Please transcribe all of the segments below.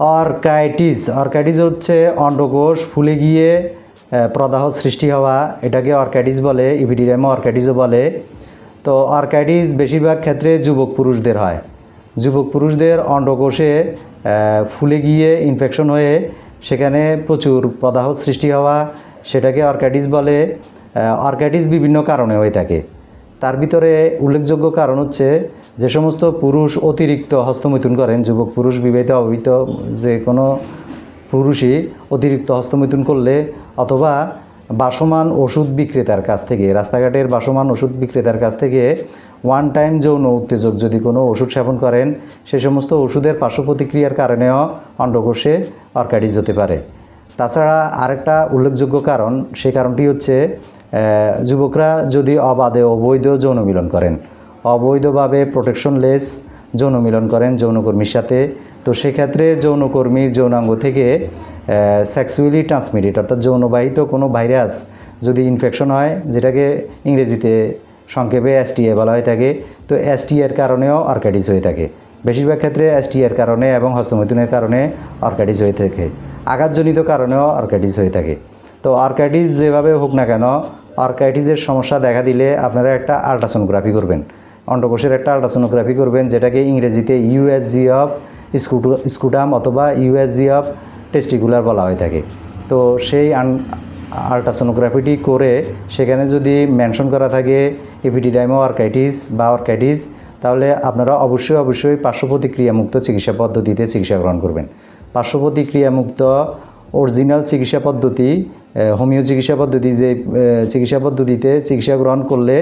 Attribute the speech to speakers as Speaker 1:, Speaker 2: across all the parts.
Speaker 1: Orchitis. Orchitis হচ্ছে অন্ডকোষ ফুলে গিয়ে প্রদাহ সৃষ্টি হওয়া। এটাকে অর্কাইটিস বলে ইভিডিরামা অর্কাইটিসও বলে। তো অর্কাইটিস বেশিরভাগ ক্ষেত্রে যুবক পুরুষদের হয়। যুবক পুরুষদের অন্ডকোষে ফুলে গিয়ে ইনফেকশন হয়ে সেখানে প্রচুর প্রদাহ সৃষ্টি হওয়া, সেটাকে অর্কাইটিস বলে। অর্কাইটিস বিভিন্ন কারণে হয়ে থাকে। তার ভিতরে উল্লেখযোগ্য কারণ হচ্ছে যে সমস্ত পুরুষ অতিরিক্ত হস্তমৈথুন করেন, যুবক পুরুষ, বিবাহিত, অবিবাহিত, যে কোনো পুরুষই অতিরিক্ত হস্তমৈথুন করলে অথবা বাসমান ওষুধ বিক্রেতার কাছ থেকে, রাস্তাঘাটের বাসমান ওষুধ বিক্রেতার কাছ থেকে ওয়ান টাইম যৌন উত্তেজক যদি কোনো ওষুধ সেবন করেন, সে সমস্ত ওষুধের পার্শ্ব প্রতিক্রিয়ার কারণেও অন্ডকোষে অর্কাইটিস হতে পারে। তাছাড়া আরেকটা উল্লেখযোগ্য কারণ সেই কারণটি হচ্ছে যুবকরা যদি অবাধে অবৈধ যৌন মিলন করেন, অবৈধভাবে প্রোটেকশনলেস যৌন মিলন করেন যৌনকর্মীর সাথে, তো সেক্ষেত্রে যৌনকর্মীর যৌনাঙ্গ থেকে সেক্সুয়ালি ট্রান্সমিটেড অর্থাৎ যৌনবাহিত কোনো ভাইরাস যদি ইনফেকশন হয়, যেটাকে ইংরেজিতে সংক্ষেপে এসটিএ বলা হয়ে থাকে তো এসটিএর কারণেও অর্কাইটিস হয়ে থাকে। বেশিরভাগ ক্ষেত্রে এসটিএর কারণে এবং হস্তমৈথুনের কারণে অর্কাইটিস হয়ে থাকে। আঘাতজনিত কারণেও অর্কাইটিস হয়ে থাকে। তো অর্কাইটিস যেভাবে হোক না কেন অর্কাইটিসের সমস্যা দেখা দিলে আপনারা একটা আল্ট্রাসোনোগ্রাফি করবেন। অন্ডকোষের একটা আল্ট্রাসোনোগ্রাফি করবেন, যেটাকে ইংরেজিতে ইউএসজি অফ স্কুটু স্কুটাম অথবা ইউএসজি অফ টেস্টিকুলার বলা হয়ে থাকে। তো সেই আল্ট্রাসোনোগ্রাফিটি করে সেখানে যদি মেনশন করা থাকে এপিডিডাইমো অর্কাইটিস বা অর্কাইটিস, তাহলে আপনারা অবশ্যই অবশ্যই পার্শ্ব প্রতিক্রিয়ামুক্ত চিকিৎসা পদ্ধতিতে চিকিৎসা গ্রহণ করবেন। পার্শ্ব প্রতিক্রিয়ামুক্ত অরিজিনাল চিকিৎসা পদ্ধতি হোমিও চিকিৎসা পদ্ধতি যে চিকিৎসা পদ্ধতিতে চিকিৎসা গ্রহণ করলে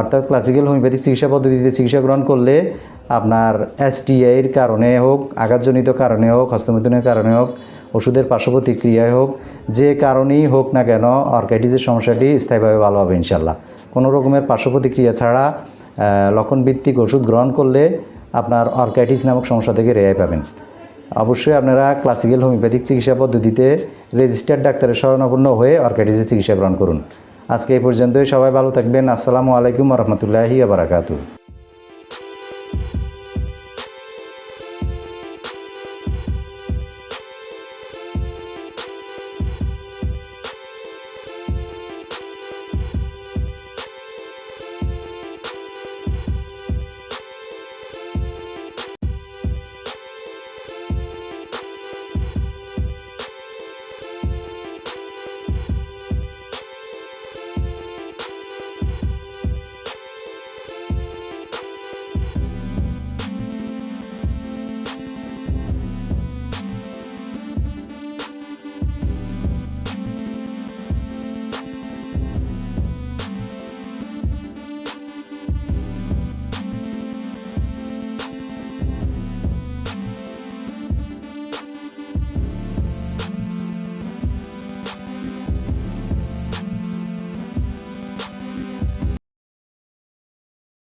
Speaker 1: অর্থাৎ ক্লাসিক্যাল হোমিওপ্যাথিক চিকিৎসা পদ্ধতিতে চিকিৎসা গ্রহণ করলে আপনার এসটিআইয়ের কারণে হোক, আঘাতজনিত কারণে হোক, হস্তমৈথুনের কারণে হোক, ওষুধের পার্শ্ব প্রতিক্রিয়ায় হোক, যে কারণেই হোক না কেন অর্কাইটিসের সমস্যাটি স্থায়ীভাবে ভালো হবে ইনশাল্লাহ কোনো রকমের পার্শ্ব প্রতিক্রিয়া ছাড়া লক্ষণভিত্তিক ওষুধ গ্রহণ করলে আপনার অর্কাইটিস নামক সমস্যা থেকে রেহাই পাবেন। অবশ্যই আপনারা ক্লাসিক্যাল হোমিওপ্যাথিক চিকিৎসা পদ্ধতিতে রেজিস্টার্ড ডাক্তারের শরণাপন্ন হয়ে অর্কাইটিসের চিকিৎসা গ্রহণ করুন। আজকে এই পর্যন্তই। সবাই ভালো থাকবেন। আসসালামু আলাইকুম রহমতুল্লাহি আবরাকাতু